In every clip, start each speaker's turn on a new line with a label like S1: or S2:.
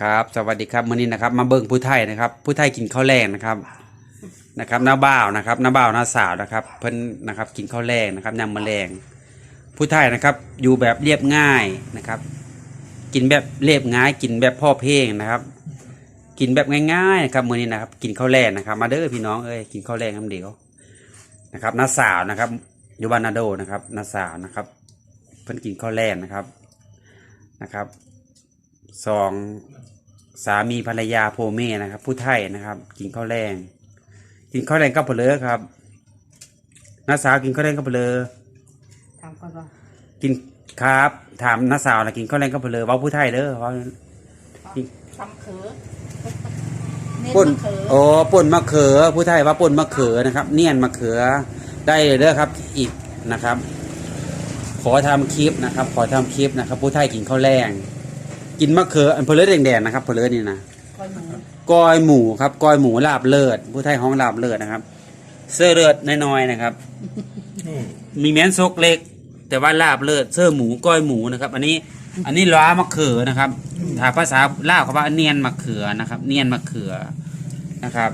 S1: ครับ สวัสดีครับมื้อนี้นะครับ มาเบิ่งผู้ไทยนะครับ ผู้ไทยกินข้าวแรงนะครับนะครับน้าบ่าวนะครับน้าบ่าวน้าสาวนะครับ เพิ่นนะครับกินข้าวแรงนะครับยำมะแรงผู้ไทยนะครับ อยู่แบบเรียบง่ายนะครับ กินแบบเรียบง่าย กินแบบพ่อเพลงนะครับ กินแบบง่ายๆนะครับมื้อนี้นะครับ กินข้าวแรงนะครับ มาเด้อพี่น้องเอ้ยกินข้าวแรงน้ำเดียวนะครับน้าสาวนะครับอยู่บ้านนาโดนะครับน้าสาวนะครับ เพิ่นกินข้าวแรงนะครับนะครับ สองสามีภรรยาโพเม่นะครับ ผู้ไทยนะครับ กินข้าวแรงกินข้าวแรงกับเผลอครับน้าสาวกินข้าวแรงกับเผลอ
S2: ถามก่อนว่า
S1: กินครับ ถามน้าสาวนะกินข้าวแรงกับเผลอเว่าผู้ไทยเด้อเว่า
S2: ทำเขือเน้น
S1: ป่น
S2: มะเขือ
S1: โอ้ป่นมะเขือ ผู้ไทยว่าป่นมะเขือนะครับ เนียนมะเขือได้เลยเด้อครับ อีกนะครับ ขอทำคลิปนะครับ ขอทำคลิปนะครับ ผู้ไทยกินข้าวแรง กินมะเขืออันเผลอแดงๆนะครับเผลอนี่นะ
S2: ก้อยหมู
S1: ก้อยหมูครับก้อยหมูลาบเลิศผู้ไทยห้องลาบเลิศนะครับ เสื้อเลือดน้อยๆนะครับ มีแม้นซกเล็ก แต่ว่าลาบเลิศเสื้อหมูก้อยหมูนะครับ อันนี้ อันนี้ล้ามะเขือนะครับถ้าภาษาลาวเขาว่าเนียนมะเขือนะครับ เนียนมะเขือนะครับ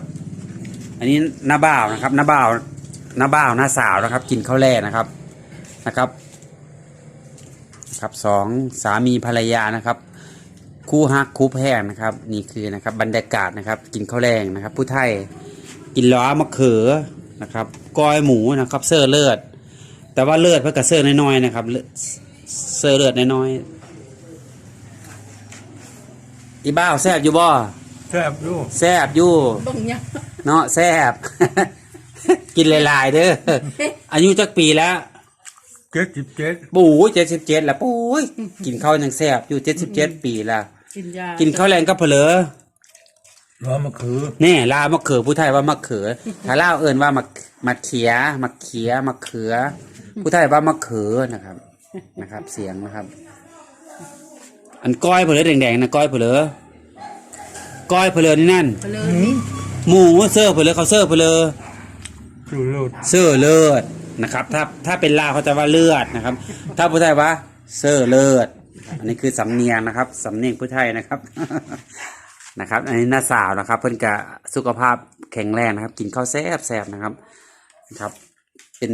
S1: อันนี้น้าบ่าวนะครับน้าบ่าวน้าบ่าวน้าสาวนะครับ กินข้าวแร่นะครับนะครับ ครับสองสามีภรรยานะครับ คู่ฮักคู่แพงนะครับ นี่คือนะครับบรรยากาศนะครับ กินข้าวแรงนะครับ ผู้ไทยกินล้อมะเขือนะครับก้อยหมูนะครับ เสื้อเลือด แต่ว่าเลือดเพื่อกระเสื้อน้อยๆนะครับเลือดเสื้อเลือดน้อยๆอีบ้าวแซบอยู่บ่
S3: แซ่บอยู่
S1: แซบอยู่
S2: บ่งยัง
S1: เนาะแซบกินหลายๆเด้ออายุจักปีแล้ว
S3: เจ็ดสิบเจ็ด
S1: ปู่เจ็ดสิบเจ็ดแล้วปู่ยกินข้าวยังแซบอยู่เจ็ดสิบเจ็ดปีแล้ว
S2: กินยา
S1: กินข้าวแรงก็เผลอ
S3: ร้อมะเขือ
S1: แน่ลาวมะเขือผู้ไทยว่ามะเขือถ้าลาวเอิ้นว่ามะมะเขียมะเขียมะเขือ ผู้ไทยว่ามะเขือนะครับ นะครับ เสียงนะครับ อันก้อยเผลอแดงๆนะก้อยเผลอก้อยเผลอนี่นั่น
S2: ไปเลยนี่
S1: หมูเสื้อเผลอเขาเสื้อเผลอ
S3: สูรส
S1: เสื้อเลือด นะครับ ถ้าถ้าเป็นลาวเขาจะว่าเลือดนะครับ ถ้าผู้ไทยว่าเสื้อเลือด อันนี้คือสำเนียงนะครับสำเนียงผู้ไทยนะครับนะครับ อันนี้หน้าสาวนะครับ เพิ่อนกะสุขภาพแข็งแรงนะครับ กินข้าวแซ่บแซ่บนะครับนะครับ เป็น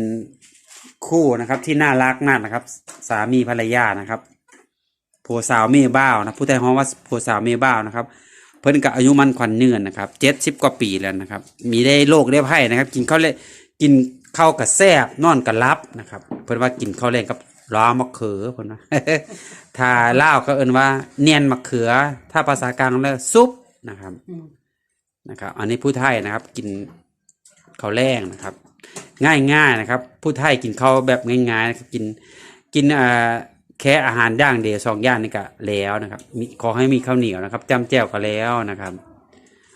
S1: คู่นะครับที่น่ารักมากนะครับ สามีภรรยานะครับผัวสาวเมียบ้าวนะผู้ไทยฮ้องว่าผัวสาวเมียบ้าวนะครับเพิ่นก็อายุมันขวัญเนื่อนนะครับเจ็ดสิบกว่าปีแล้วนะครับ มีได้โรคได้ไพ่นะครับ กินข้าวเลยกิน ข้ากับแซบนอนกับรับนะครับ เพิ่นว่ากินข้าวแรงกับล้อมะเขือเพิ่นว่าถ้าลาก็เอิ้นว่า เนียนมะเขือ ถ้าภาษากลางแล้วซุปนะครับนะครับ อันนี้ผู้ไทยนะครับ กินข้าวแรงนะครับ ง่ายๆนะครับ ผู้ไทยกินข้าวแบบง่ายๆนะครับกินกินอ่าแค่อาหารย่างเดียวสองย่างนี่ก็แล้วนะครับมีขอให้มีข้าวเหนียวนะครับจำแจ่วก็แล้วนะครับ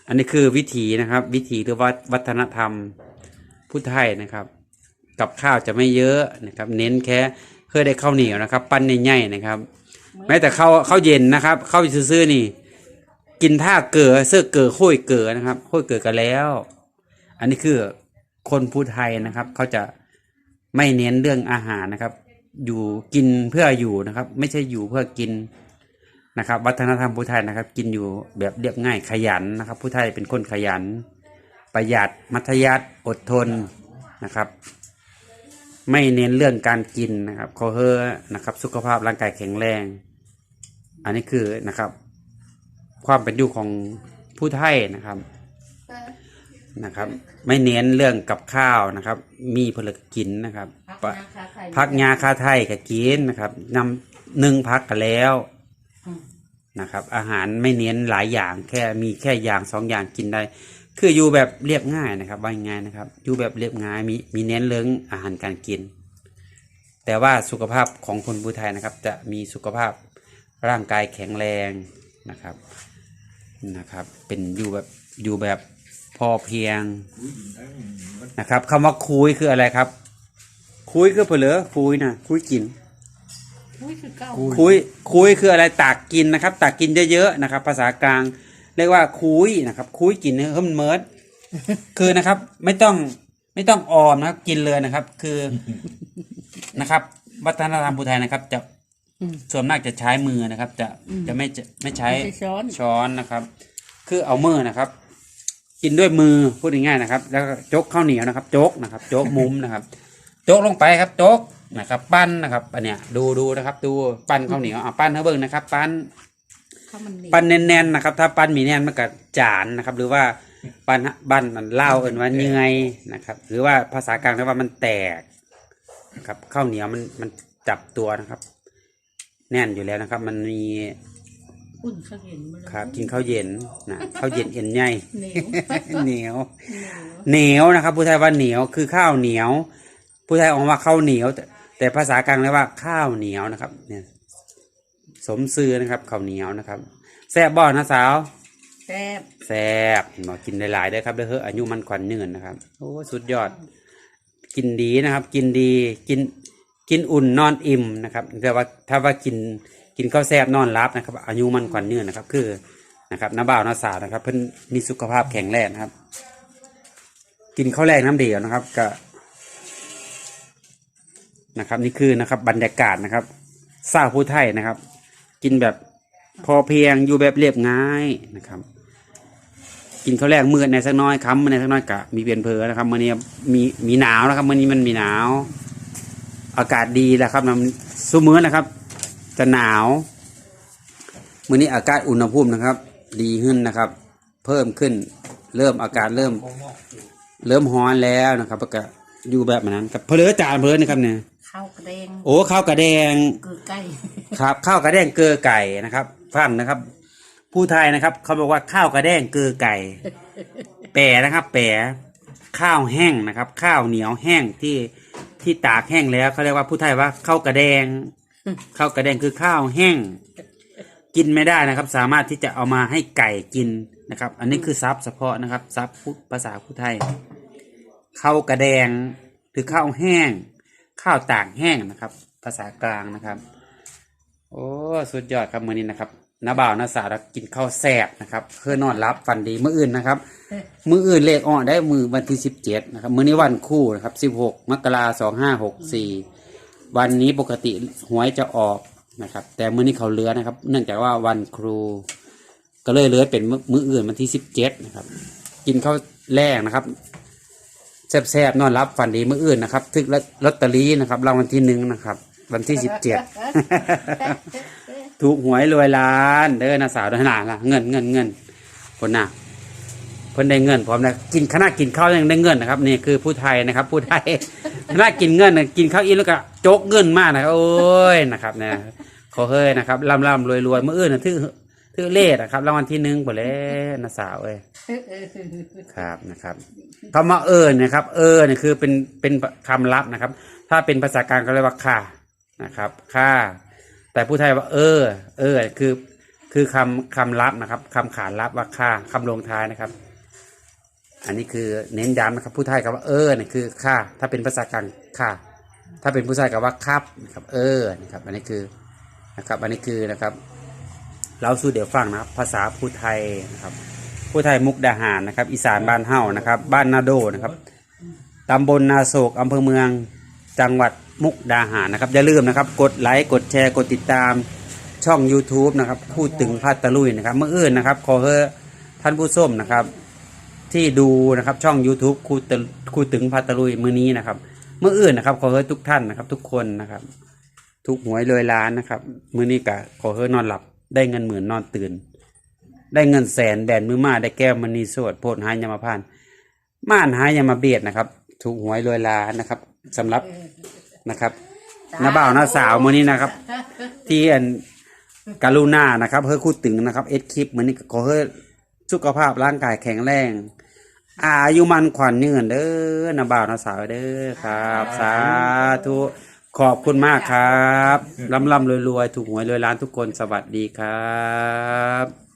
S1: อันนี้คือวิถีนะครับ วิถีหรือว่าวัฒนธรรม ผู้ไทยนะครับ กับข้าวจะไม่เยอะนะครับ เน้นแค่เพื่อได้ข้าวเหนียวนะครับ ปั้นใหญ่ๆนะครับ แม้แต่ข้าวข้าวเย็นนะครับข้าวซื่อๆนี่ กินท่าเกลือเสื้อเกลือโค้ยเกลือนะครับโค้ยเกลือกันแล้ว อันนี้คือคนพูดไทยนะครับเขาจะไม่เน้นเรื่องอาหารนะครับ อยู่กินเพื่ออยู่นะครับ ไม่ใช่อยู่เพื่อกินนะครับ วัฒนธรรมผู้ไทยนะครับ กินอยู่แบบเรียบง่ายขยันนะครับ ผู้ไทยเป็นคนขยัน ประหยัดมัธยัติอดทนนะครับ ไม่เน้นเรื่องการกินนะครับขอเฮอนะครับ สุขภาพร่างกายแข็งแรง อันนี้คือนะครับ ความเป็นอยู่ของผู้ไทยนะครับนะครับ ไม่เน้นเรื่องกับข้าวนะครับ มีผลกินนะครับ
S2: พัก
S1: ปะ
S2: นาคาไข่
S1: พักยาคาไทยกับกินนะครับนำหนึ่งพักกันแล้ว
S2: อืม
S1: นะครับ อาหารไม่เน้นหลายอย่างแค่มีแค่อย่างสองอย่างกินได้ คืออยู่แบบเรียบง่ายนะครับว่าง่ายนะครับ อยู่แบบเรียบง่ายมีมีเน้นเรื่องอาหารการกิน แต่ว่าสุขภาพของคนผู้ไทยนะครับ จะมีสุขภาพร่างกายแข็งแรงนะครับนะครับ เป็นอยู่แบบอยู่แบบพอเพียงนะครับคำว่าคุยคืออะไรครับ คุยคือเผลอคุยนะคุยกิน
S2: อุ้ยคือเก้า
S1: คุยคุยคืออะไรตักกินนะครับ ตักกินเยอะๆนะครับ ภาษากลาง เรียกว่าคุยนะครับ คุยกินเฮ้ยมันเมิดคือนะครับ ไม่ต้องไม่ต้องออมนะครับ กินเลยนะครับ คือนะครับ วัฒนธรรมภูไทยนะครับ จะ
S2: อืม
S1: ส่วนมากจะใช้มือนะครับ จะ
S2: อืม
S1: จะไม่จะไม่ใช้
S2: ไม่ใช่ช้อน
S1: ช้อนนะครับ คือเอามือนะครับ กินด้วยมือพูดง่ายๆนะครับ แล้วก็จกข้าวเหนียวนะครับจกนะครับจกมุมนะครับจกลงไปครับจกนะครับ ปั้นนะครับอันเนี้ยดูดูนะครับ ดูปั้นข้าวเหนียวอะปั้นให้เบิ่งนะครับ ปั้น
S2: ข้าวมันเหนียว
S1: ปั้นแน่นๆนะครับ ถ้าปั้นหมีแน่นมันก็จานนะครับ หรือว่าปั้นปั้นมันเล่าวเอินว่าเนื่อยนะครับ หรือว่าภาษากลางเรียกว่ามันแตกนะครับข้าวเหนียวมันมันจับตัวนะครับ แน่นอยู่แล้วนะครับ มันมี
S2: อุ่นข้าวเย็นมาเลย
S1: ครับ กินข้าวเย็นนะข้าวเย็นเอ็นใหญ่
S2: เหนียว
S1: เหนียว
S2: เหนียว
S1: เหนียวนะครับ ผู้ไทยว่าเหนียวคือข้าวเหนียว ผู้ไทยออกมาข้าวเหนียว แต่แต่ภาษากลางเรียกว่าข้าวเหนียวนะครับ เนี่ย สมซื่อนะครับข้าวเหนียวนะครับแซ่บบ่นะสาว
S2: แซ่บ
S1: แซ่บเห็นบอกกินหลายๆได้อครับเด้อเฮ้ออายุมันขวัญยืนนะครับโอ้สุดยอด กินดีนะครับ กินดีกินกินอุ่นนอนอิ่มนะครับแต่ว่าถ้าว่ากินกินข้าวแซ่บนอนรับนะครับ อายุมันขวัญยืนนะครับ คือนะครับน้าบ่าวน้าสาวนะครับ เพิ่นมีสุขภาพแข็งแรงนะครับ กินข้าวแรงน้ำเดียวนะครับก็นะครับ นี่คือนะครับ บรรยากาศนะครับสาวผู้ไทยนะครับ กินแบบพอเพียงอยู่แบบเรียบง่ายนะครับ กินข้าวแรกมืดในสักน้อยค้ำในสักน้อยกะมีเปลี่ยนเพอนะครับมื่อนี้มีมีหนาวนะครับมื่อนี้มันมีหนาว อากาศดีแล้วครับมันสุมื้อนะครับ จะหนาวมื่อนี้อากาศอุณหภูมินะครับ ดีขึ้นนะครับ เพิ่มขึ้น เริ่มอากาศเริ่ม เริ่มร้อนแล้วนะครับก็อยู่แบบนั้นกับเพลือจานเพลือนะครับเนี่ย
S2: ข้าวกระเดง
S1: โอ้ข้าวกระแดง
S2: เกลือไก่
S1: ครับ ข้าวกระแดงเกลือไก่นะครับฟังนะครับ ผู้ไทยนะครับ เขาบอกว่าข้าวกระแดงเกลือไก่ แปรนะครับ แปรข้าวแห้งนะครับ ข้าวเหนียวแห้งที่ที่ตากแห้งแล้วเขาเรียกว่าผู้ไทยว่าข้าวกระแดงข้าวกระแดงคือข้าวแห้ง กินไม่ได้นะครับ สามารถที่จะเอามาให้ไก่กินนะครับ อันนี้คือซับเฉพาะนะครับซับพูดภาษาผู้ไทยข้าวกระแดงคือข้าวแห้ง ข้าวตากแห้งนะครับ ภาษากลางนะครับ โอ้สุดยอดครับมื้อนี้นะครับน้าบ่าวน้าสาวกินข้าวแซ่บนะครับเพื่อนอนรับฝันดีมื้ออื่นนะครับ มื้ออื่นเลขอ่อกได้มือวันที่สิบเจ็ดนะครับมื้อนี้วันคู่นะครับสิบหกมกราสองห้าหกสี่วันนี้ปกติหวยจะออกนะครับ แต่มื้อนี้เขาเลือนะครับ เนื่องจากว่าวันครู ก็เลยเลือเป็นมื้อออื่นวันที่สิบเจ็ดนะครับ กินข้าวแรกนะครับ แซ่บๆนอนรับฝันดีมื้ออื่นนะครับทึกลอตเตอรี่นะครับรางวัลที่หนึ่งนะครับ วันที่สิบเจ็ดถูกหวยรวยล้านเด้อนะสาวเด้อหนาละเงินเงินเงินคนหน่ะเพิ่นได้เงินพร้อมนะกินขณะกินข้าวยังได้เงินนะครับนี่คือผู้ไทยนะครับ ผู้ไทยขณะกินเงินน่ะกินข้าวอิ่มแล้วก็โจกเงินมากนะครับโอ้ยนะครับเนี่ยขอเฮ้ยนะครับร่ำร่ำรวยรวยเมื่ออื่นนะทื่อ ทื่อเล่นะครับรางวัลที่หนึ่งหมดแล้วนะสาวเอ้ยครับนะครับคำว่าเออนะครับ เออเนี่ยคือเป็นเป็นคำลับนะครับ ถ้าเป็นภาษากลางเขาเรียกว่าค่านะครับค่า แต่ผู้ไทยว่า เออ เออ คือคือคำคำลับนะครับคำขานรับว่าค่าคำลงท้ายนะครับ อันนี้คือเน้นย้ำนะครับ ผู้ไทยกับว่าเออเนี่ยคือค่า ถ้าเป็นภาษากลางค่า ถ้าเป็นผู้ชายกับว่าครับนะครับ เออนะครับ อันนี้คือนะครับ อันนี้คือนะครับ เราสู้เดี๋ยวฟังนะครับ ภาษาผู้ไทยนะครับผู้ไทยมุกดาหารนะครับ อีสานบ้านเฮ้านะครับ บ้านนาโดนะครับตำบลนาโศกอำเภอเมืองจังหวัดมุกดาหารนะครับ อย่าลืมนะครับ กดไลค์กดแชร์กดติดตามช่อง YouTube นะครับพูดถึงพัตะลุยนะครับ เมื่ออื่นนะครับ ขอเฮอท่านผู้ชมนะครับ ที่ดูนะครับช่อง YouTube คูตคูถึงพัตะลุยมือนี้นะครับ เมื่ออื่นนะครับ ขอเฮอทุกท่านนะครับ ทุกคนนะครับ ทุกหวยเลยล้านนะครับ มือนี้กะขอเฮอนอนหลับ ได้เงินหมื่นนอนตื่น ได้เงินแสนแบนมือมาได้แก้วมณีสวดโพดหายยามาพาน ม่านหายยามาเบียดนะครับ ถูกหวยรวยลานะครับสำหรับนะครับน้าบ่าวน้าสาวมื้อนี้นะครับ ที่อันการุณานะครับเพื่อคู่ตึงนะครับเอสคลิปมื้อนี้ขอให้สุขภาพร่างกายแข็งแรงอายุมันขวัญยืนเด้อน้าบ่าวน้าสาวเด้อครับ สาธุ ขอบคุณมากครับร่ำร่ำรวยรวยถูกหวยรวยล้านทุกคนสวัสดีครับ